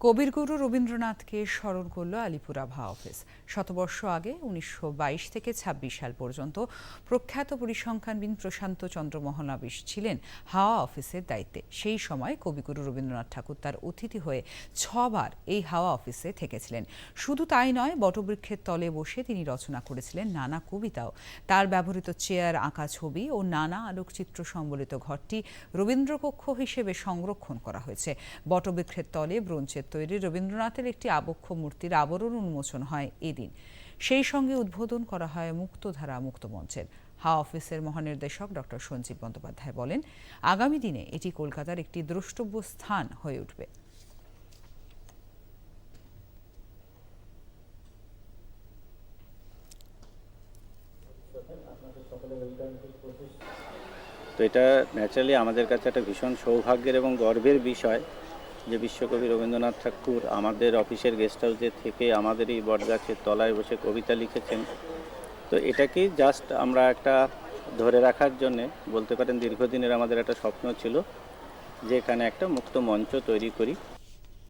কবিরগুরু রবীন্দ্রনাথকে স্মরণ করল আলিপুর আবহাওয়া অফিস। শতবর্ষ আগে উনিশশো বাইশ থেকে ২৬ সাল পর্যন্ত প্রখ্যাত পরিসংখ্যানবিদ প্রশান্ত চন্দ্র মহলাবিশ ছিলেন হাওয়া অফিসের দায়িত্বে। সেই সময় কবিগুরু রবীন্দ্রনাথ ঠাকুর তার অতিথি হয়ে ছবার এই হাওয়া অফিসে থেকেছিলেন। শুধু তাই নয়, বটবৃক্ষের তলে বসে তিনি রচনা করেছিলেন নানা কবিতাও। তার ব্যবহৃত চেয়ার, আঁকা ছবি ও নানা আলোকচিত্র সম্বলিত ঘরটি রবীন্দ্রকক্ষ হিসেবে সংরক্ষণ করা হয়েছে। বটবৃক্ষের তলে ব্রোঞ্জের তৈরি রবীন্দ্রনাথের একটি আবক্ষ মূর্তির আবরণ উন্মোচন হয় এদিন। সেই সঙ্গে উদ্বোধন করা হয় মুক্তধারা মুক্তমঞ্চের হাওয়া অফিসের মহানির্দেশক ডক্টর সঞ্জীব বন্দ্যোপাধ্যায় বলেন, আগামী দিনে এটি কলকাতার একটি দ্রষ্টব্য স্থান হয়ে উঠবে। তো এটা ন্যাচারালি আমাদের কাছে একটা ভীষণ সৌভাগ্যের এবং গর্বের বিষয়। যে বিশ্বকবি রবীন্দ্রনাথ ঠাকুর আমাদের অফিসের গেস্ট হাউসে থেকে আমাদের এই বটগাছের তলায় বসে কবিতা লিখেছেন। তো এটাকেই জাস্ট আমরা একটা ধরে রাখার জন্যে, বলতে পারেন দীর্ঘদিনের আমাদের একটা স্বপ্ন ছিল যে এখানে একটা মুক্ত মঞ্চ তৈরি করি।